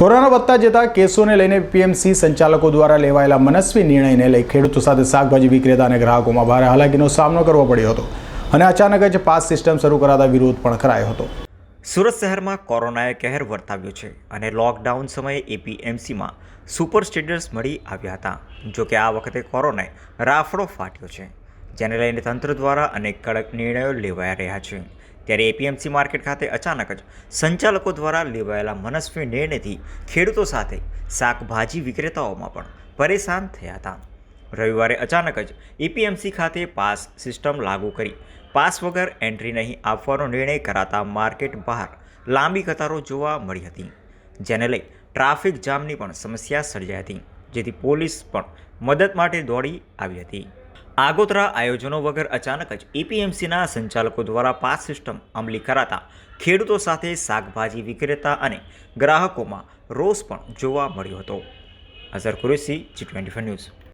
Corona વધતા જતા કેસોને લઈને પીએમસી સંચાલકો દ્વારા લેવાયેલા મનસ્વી નિર્ણયને લઈ ખેડૂતો સાથે શાકભાજી વિક્રેતા અને ગ્રાહકોમાં ભારે હાલાકીનો સામનો કરવો પડ્યો હતો અને અચાનક જ પાસ સિસ્ટમ શરૂ કરાતા વિરોધ પણ કરાયો હતો. સુરત શહેરમાં કોરોનાએ કહેર વર્તાવ્યો છે અને લોકડાઉન સમયે એપીએમસીમાં સુપર સ્ટેડર્સ મળી આવ્યા હતા. જોકે આ વખતે કોરોનાએ રાફડો ફાટ્યો છે, જેને લઈને તંત્ર દ્વારા અનેક કડક નિર્ણયો લેવાયા રહ્યા છે. ત્યારે એપીએમસી માર્કેટ ખાતે અચાનક જ સંચાલકો દ્વારા લેવાયેલા મનસ્વી નિર્ણયથી ખેડૂતો સાથે શાકભાજી વિક્રેતાઓમાં પણ પરેશાન થયા હતા. રવિવારે અચાનક જ એપીએમસી ખાતે પાસ સિસ્ટમ લાગુ કરી પાસ વગર એન્ટ્રી નહીં આપવાનો નિર્ણય કરાતા માર્કેટ બહાર લાંબી કતારો જોવા મળી હતી, જેને લઈ ટ્રાફિક જામની પણ સમસ્યા સર્જાઈ હતી, જેથી પોલીસ પણ મદદ માટે દોડી આવી હતી. આગોતરા આયોજનો વગર અચાનક જ એપીએમસીના સંચાલકો દ્વારા પાસ સિસ્ટમ અમલી કરાતા ખેડૂતો સાથે શાકભાજી વિક્રેતા અને ગ્રાહકોમાં રોષ પણ જોવા મળ્યો હતો. Azhar Qureshi, G twenty news.